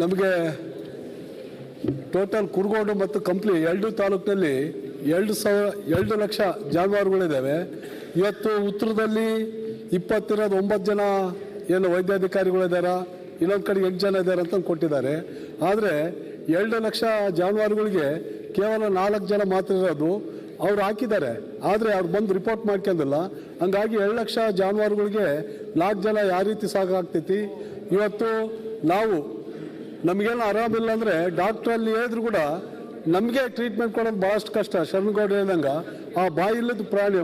ನಮಗೆ ಟೋಟಲ್ ಕುರುಗೋಡು ಮತ್ತು ಕಂಪ್ಲಿ ಎರಡು ತಾಲೂಕಿನಲ್ಲಿ ಎರಡು ಸಾವಿರ ಎರಡು ಲಕ್ಷ ಜಾನುವಾರುಗಳಿದ್ದಾವೆ. ಇವತ್ತು ಉತ್ತರದಲ್ಲಿ ಇಪ್ಪತ್ತಿರೋದು ಒಂಬತ್ತು ಜನ ಏನು ವೈದ್ಯಾಧಿಕಾರಿಗಳಿದ್ದಾರೆ, ಇನ್ನೊಂದು ಕಡೆ ಎಂಟು ಜನ ಇದ್ದಾರೆ ಅಂತ ಕೊಟ್ಟಿದ್ದಾರೆ. ಆದರೆ ಎರಡು ಲಕ್ಷ ಜಾನುವಾರುಗಳಿಗೆ ಕೇವಲ ನಾಲ್ಕು ಜನ ಮಾತ್ರ ಇರೋದು ಅವ್ರು ಹಾಕಿದ್ದಾರೆ. ಆದರೆ ಅವ್ರು ಬಂದು ರಿಪೋರ್ಟ್ ಮಾಡ್ಕೊಂಡಿಲ್ಲ. ಹಂಗಾಗಿ ಎರಡು ಲಕ್ಷ ಜಾನುವಾರುಗಳಿಗೆ ನಾಲ್ಕು ಜನ ಯಾವ ರೀತಿ ಸಾಕಾಗ್ತೈತಿ ಇವತ್ತು ನಾವು ನಮಗೇನು ಆರಾಮಿಲ್ಲ ಅಂದರೆ ಡಾಕ್ಟ್ರಲ್ಲಿ ಹೇಳಿದ್ರು ಕೂಡ ನಮಗೆ ಟ್ರೀಟ್ಮೆಂಟ್ ಕೊಡೋದು ಭಾಳಷ್ಟು ಕಷ್ಟ. ಶರಣಗೌಡ ಹೇಳ್ದಂಗೆ ಆ ಬಾಯಿಲ್ಲದ ಪ್ರಾಣಿ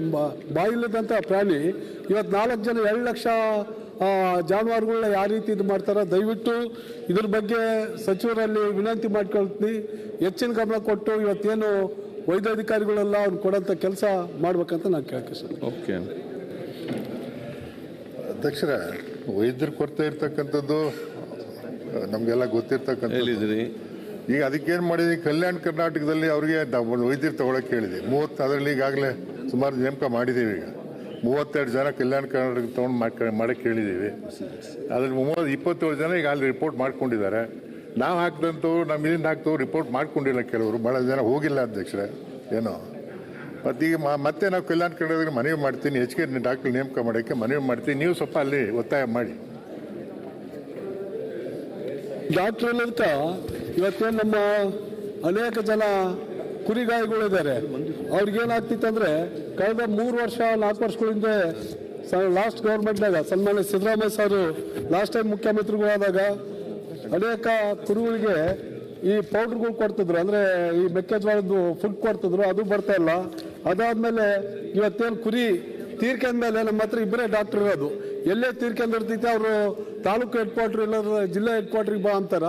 ಬಾಯಿಲ್ಲದಂಥ ಪ್ರಾಣಿ ಇವತ್ತು ನಾಲ್ಕು ಜನ ಎರಡು ಲಕ್ಷ ಜಾನುವಾರುಗಳನ್ನ ಯಾವ ರೀತಿ ಇದು ಮಾಡ್ತಾರೆ ದಯವಿಟ್ಟು ಇದ್ರ ಬಗ್ಗೆ ಸಚಿವರಲ್ಲಿ ವಿನಂತಿ ಮಾಡ್ಕೊಳ್ತೀನಿ. ಹೆಚ್ಚಿನ ಗಮನ ಕೊಟ್ಟು ಇವತ್ತೇನು ವೈದ್ಯಾಧಿಕಾರಿಗಳೆಲ್ಲ ಅವ್ರು ಕೊಡೋಂಥ ಕೆಲಸ ಮಾಡ್ಬೇಕಂತ ನಾನು ಕೇಳ್ತೀನಿ ಸರ್. ಓಕೆ. ಅಧ್ಯಕ್ಷರ ವೈದ್ಯರು ಕೊರತೆ ಇರ್ತಕ್ಕಂಥದ್ದು ನಮಗೆಲ್ಲ ಗೊತ್ತಿರ್ತಕ್ಕಂಥ ಹೇಳಿದ್ರಿ. ಈಗ ಅದಕ್ಕೇನು ಮಾಡಿದ್ವಿ ಕಲ್ಯಾಣ ಕರ್ನಾಟಕದಲ್ಲಿ ಅವರಿಗೆ ವೈದ್ಯರು ತಗೊಳಕ್ಕೆ ಹೇಳಿದೆ ಮೂವತ್ತು ಅದರಲ್ಲಿ ಈಗಾಗಲೇ ಸುಮಾರು ನೇಮಕ ಮಾಡಿದ್ದೀವಿ ಈಗ. ಮೂವತ್ತೆರಡು ಜನ ಕಲ್ಯಾಣ ಕರ್ನಾಟಕ ತೊಗೊಂಡು ಮಾಡ್ಕ ಮಾಡಕ್ಕೆ ಹೇಳಿದ್ದೀವಿ. ಅದ್ರಲ್ಲಿ ಮೂವತ್ತು ಇಪ್ಪತ್ತೇಳು ಜನ ಈಗ ಅಲ್ಲಿ ರಿಪೋರ್ಟ್ ಮಾಡ್ಕೊಂಡಿದ್ದಾರೆ. ನಾವು ಹಾಕಿದಂತೂ ನಮ್ಮ ಇಲ್ಲಿಂದ ಹಾಕ್ತವ್ರು ರಿಪೋರ್ಟ್ ಮಾಡ್ಕೊಂಡಿಲ್ಲ ಕೆಲವರು. ಭಾಳ ಜನ ಹೋಗಿಲ್ಲ ಅಧ್ಯಕ್ಷರೇ. ಏನೋ. ಮತ್ತು ಈಗ ಮತ್ತೆ ನಾವು ಕಲ್ಯಾಣ ಕರ್ನಾಟಕದಲ್ಲಿ ಮನವಿ ಮಾಡ್ತೀನಿ. ಹೆಚ್ಚಿಗೆ ಡಾಕ್ಟರ್ ನೇಮಕ ಮಾಡೋಕ್ಕೆ ಮನವಿ ಮಾಡ್ತೀನಿ. ನೀವು ಸ್ವಲ್ಪ ಅಲ್ಲಿ ಒತ್ತಾಯ ಮಾಡಿ. ಡಾಕ್ಟರ್ ಇಲ್ಲದಕ್ಕ ಇವತ್ತೇ ನಮ್ಮ ಅನೇಕ ಜನ ಕುರಿಗಾಯಿಗಳಿದ್ದಾರೆ. ಅವ್ರಿಗೇನಾಗ್ತಿತ್ತು ಅಂದ್ರೆ ಕಳೆದ ಮೂರು ವರ್ಷ, ನಾಲ್ಕು ವರ್ಷಗಳ ಹಿಂದೆ ಲಾಸ್ಟ್ ಗೌರ್ಮೆಂಟ್ನಾಗ ಸನ್ಮಾನ್ಯ ಸಿದ್ದರಾಮಯ್ಯ ಸಾರು ಲಾಸ್ಟ್ ಟೈಮ್ ಮುಖ್ಯಮಂತ್ರಿಗಳು ಆದಾಗ ಅನೇಕ ಕುರಿಗಳಿಗೆ ಈ ಪೌಡ್ರ್ಗಳು ಕೊಡ್ತಿದ್ರು. ಅಂದ್ರೆ ಈ ಮೆಕ್ಕೆಜೋಳದ್ದು ಫುಡ್ ಕೊಡ್ತಿದ್ರು, ಅದು ಬರ್ತಾ ಇಲ್ಲ. ಅದಾದ್ಮೇಲೆ ಇವತ್ತೇನು ಕುರಿ ತೀರ್ಕೊಂಡ್ಮೇಲೆ ನಮ್ಮ ಹತ್ರ ಇಬ್ಬರೇ ಡಾಕ್ಟರ್ ಇರೋದು. ಎಲ್ಲೇ ತೀರ್ಕೊಂಡಿರ್ತೈತೆ ಅವರು ತಾಲೂಕು ಹೆಡ್ ಕ್ವಾರ್ಟರ್ ಇಲ್ಲ ಜಿಲ್ಲಾ ಹೆಡ್ ಕ್ವಾರ್ಟ್ರಿಗೆ ಬಾ ಅಂತಾರ.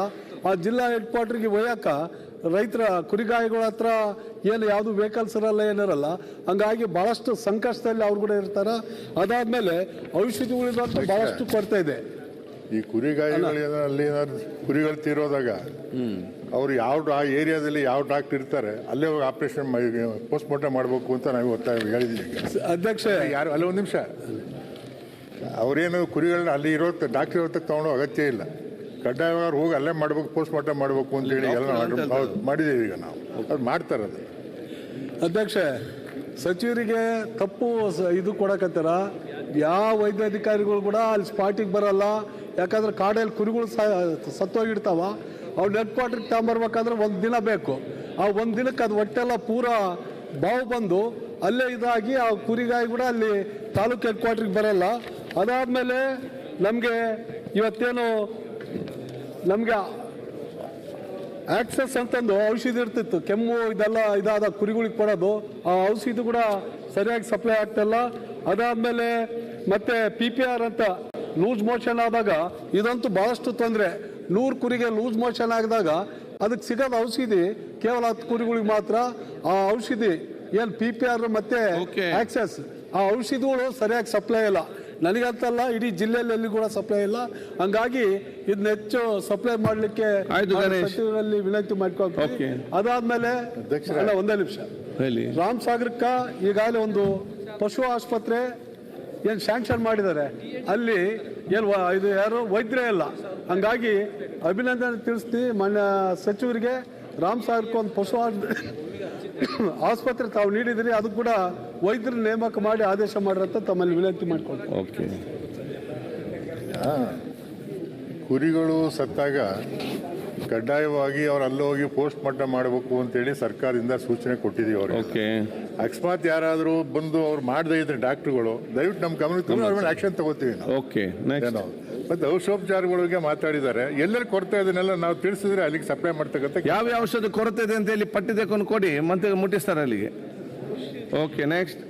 ಆ ಜಿಲ್ಲಾ ಹೆಡ್ ಕ್ವಾರ್ಟರ್ಗೆ ಒಯ್ಯಾಕ ರೈತರ ಕುರಿಗಾಯಿಗಳ ಹತ್ರ ಏನು ಯಾವುದು ವೆಹಿಕಲ್ಸ್ ಇರಲ್ಲ ಏನಿರಲ್ಲ ಹಂಗಾಗಿ ಭಾಳಷ್ಟು ಸಂಕಷ್ಟದಲ್ಲಿ ಅವ್ರು ಕೂಡ ಇರ್ತಾರ. ಅದಾದ್ಮೇಲೆ ಔಷಧಿಗಳಿಗಂತೂ ಬಹಳಷ್ಟು ಕೊರತೆ ಇದೆ. ಈ ಕುರಿಗಾಯಿಗಳು ಅಲ್ಲಿ. ಏನಾದ್ರು ಕುರಿಗಳು ತೀರೋದಾಗ ಅವ್ರು ಯಾವ ಆ ಏರಿಯಾದಲ್ಲಿ ಯಾವ ಡಾಕ್ಟರ್ ಇರ್ತಾರೆ ಅಲ್ಲೇ ಹೋಗಿ ಆಪರೇಷನ್ ಪೋಸ್ಟ್ ಮಾರ್ಟಮ್ ಮಾಡಬೇಕು ಅಂತ ನಾವು ಒತ್ತಾಯ ಹೇಳಿದ್ವಿ. ಈಗ ಅಧ್ಯಕ್ಷ. ಯಾರು ಅಲ್ಲಿ ಒಂದು ನಿಮಿಷ. ಅವ್ರೇನು ಕುರಿಗಳನ್ನ ಅಲ್ಲಿ ಇರೋ ಡಾಕ್ಟರ್ ಇರೋ ತಗೊಂಡು ಅಗತ್ಯ ಇಲ್ಲ. ಕಡ್ಡಾಯವಾಗಿ ಹೋಗಿ ಅಲ್ಲೇ ಮಾಡ್ಬೇಕು ಪೋಸ್ಟ್ ಮಾರ್ಟಮ್ ಮಾಡಬೇಕು ಅಂತೇಳಿ ಎಲ್ಲ ಮಾಡಿ- ಮಾಡಿದ್ದೀವಿ ಈಗ ನಾವು. ಅದು ಮಾಡ್ತಾರೆ ಅದು. ಅಧ್ಯಕ್ಷ ಸಚಿವರಿಗೆ ತಪ್ಪು ಸ- ಇದು ಕೊಡಕತ್ತಾರ? ಯಾವ ವೈದ್ಯಾಧಿಕಾರಿಗಳು ಕೂಡ ಅಲ್ಲಿ ಸ್ಪಾಟಿಗೆ ಬರಲ್ಲ. ಯಾಕಂದ್ರೆ ಕಾಡಲ್ಲಿ ಕುರಿಗಳು ಸತ್ತೋಗಿರ್ತಾವ. ಅವ್ರು ಹೆಡ್ ಕ್ವಾರ್ಟರ್ಗೆ ತಗೊಂಬರ್ಬೇಕಂದ್ರೆ ಒಂದು ದಿನ ಬೇಕು. ಆ ಒಂದು ದಿನಕ್ಕೆ ಅದು ಒಟ್ಟೆಲ್ಲ ಪೂರ ಬಾವು ಬಂದು ಅಲ್ಲೇ ಇದಾಗಿ ಆ ಕುರಿಗಾಯಿ ಕೂಡ ಅಲ್ಲಿ ತಾಲೂಕು ಹೆಡ್ ಕ್ವಾರ್ಟರ್ಗೆ ಬರಲ್ಲ. ಅದಾದಮೇಲೆ ನಮಗೆ ಇವತ್ತೇನು ನಮಗೆ ಆಕ್ಸಸ್ ಅಂತಂದು ಔಷಧಿ ಇರ್ತಿತ್ತು. ಕೆಮ್ಮು ಇದೆಲ್ಲ ಇದಾದ ಕುರಿಗಳಿಗೆ ಕೊಡೋದು. ಆ ಔಷಧಿ ಕೂಡ ಸರಿಯಾಗಿ ಸಪ್ಲೈ ಆಗ್ತಾಯಿಲ್ಲ ಅದಾದಮೇಲೆ ಮತ್ತೆ ಪಿ ಪಿ ಆರ್ ಅಂತ ಲೂಸ್ ಮೋಷನ್ ಆದಾಗ ಇದಂತೂ ಭಾಳಷ್ಟು ತೊಂದರೆ. ನೂರು ಕುರಿಗೆ ಲೂಸ್ ಮೋಷನ್ ಆಗಿದಾಗ ಅದಕ್ಕೆ ಸಿಗೋದು ಔಷಧಿ ಕೇವಲ ಹತ್ತು ಕುರಿಗಳಿಗೆ ಮಾತ್ರ. ಆ ಔಷಧಿ ಏನು ಪಿ ಪಿ ಆರ್ ಮತ್ತೆ ಆಕ್ಸಸ್ ಆಕ್ಸೆಸ್ ಆ ಔಷಧಿಗಳು ಸರಿಯಾಗಿ ಸಪ್ಲೈ ಇಲ್ಲ. ನನಗಂತಲ್ಲ ಇಡೀ ಜಿಲ್ಲೆಯಲ್ಲಿ ಎಲ್ಲಿ ಕೂಡ ಸಪ್ಲೈ ಇಲ್ಲ. ಹಂಗಾಗಿ ಇದನ್ನ ಹೆಚ್ಚು ಸಪ್ಲೈ ಮಾಡಲಿಕ್ಕೆ ಆಯ್ತು, ಗಣೇಶ್. ಸಚಿವರಲ್ಲಿ ವಿನಂತಿ ಮಾಡ್ಕೊಳ್ತೀವಿ. ಅದಾದ್ಮೇಲೆ ಒಂದೇ ನಿಮಿಷ. ರಾಮ್ ಸಾಗರಕ್ಕ ಈಗಾಗಲೇ ಒಂದು ಪಶು ಆಸ್ಪತ್ರೆ ಏನು ಸ್ಯಾಂಕ್ಷನ್ ಮಾಡಿದ್ದಾರೆ. ಅಲ್ಲಿ ಏನು ವ- ಇದು ಯಾರು? ವೈದ್ಯರೇ ಇಲ್ಲ. ಹಂಗಾಗಿ ಅಭಿನಂದನೆ ತಿಳಿಸ್ತೀನಿ. ಮಾನ್ಯ ಸಚಿವರಿಗೆ ರಾಮ್ ಸಾಗರಕ್ಕೆ ಒಂದು ಪಶು ಆಸ್ಪತ್ರೆ ತಾವು ನೀಡಿದಿರಿ ಅದು ಕೂಡ ವೈದ್ಯರ ನೇಮಕ ಮಾಡಿ ಆದೇಶ ಮಾಡಿರಂತ ತಮ್ಮಲ್ಲಿ ವಿನಂತಿ ಮಾಡ್ಕೊಳ್ತೀನಿ ಓಕೆ. ಕುರಿಗಳು ಸತ್ತಾಗ ಕಡ್ಡಾಯವಾಗಿ ಅವ್ರು ಅಲ್ಲಿ ಹೋಗಿ ಪೋಸ್ಟ್ ಮಾರ್ಟಮ್ ಮಾಡಬೇಕು ಅಂತೇಳಿ ಸರ್ಕಾರದಿಂದ ಸೂಚನೆ ಕೊಟ್ಟಿದ್ದೀವಿ ಅವರು ಓಕೆ. ಅಕಸ್ಮಾತ್ ಯಾರಾದರೂ ಬಂದು ಅವ್ರು ಮಾಡದೇ ಇದ್ರೆ ಡಾಕ್ಟ್ರುಗಳು ದಯವಿಟ್ಟು ನಮ್ಮ ಗಮನಕ್ಕೆ ತಂದ್ರೆ ಅವ್ರ ಮೇಲೆ ಆಕ್ಷನ್ ತಗೋತೀವಿ ನಾವು. ಓಕೆ ನೆಕ್ಸ್ಟ್ ಏನೋ. ಮತ್ತೆ ಔಷಧೋಪಚಾರಗಳಿಗೆ ಮಾತಾಡಿದ್ದಾರೆ. ಎಲ್ಲೆಲ್ಲಿ ಕೊರತೆ ಅದನ್ನೆಲ್ಲ ನಾವು ತಿಳಿಸಿದ್ರೆ ಅಲ್ಲಿಗೆ ಸಪ್ಲೈ ಮಾಡ್ತಕ್ಕಂಥ ಯಾವ ಔಷಧ ಕೊರತೆ ಇದೆ ಅಂತ ಹೇಳಿ ಪಟ್ಟಿದೆ ಕೊಡಿ ಮತ್ತೆ ಮುಟ್ಟಿಸ್ತಾರೆ ಅಲ್ಲಿಗೆ. Okay next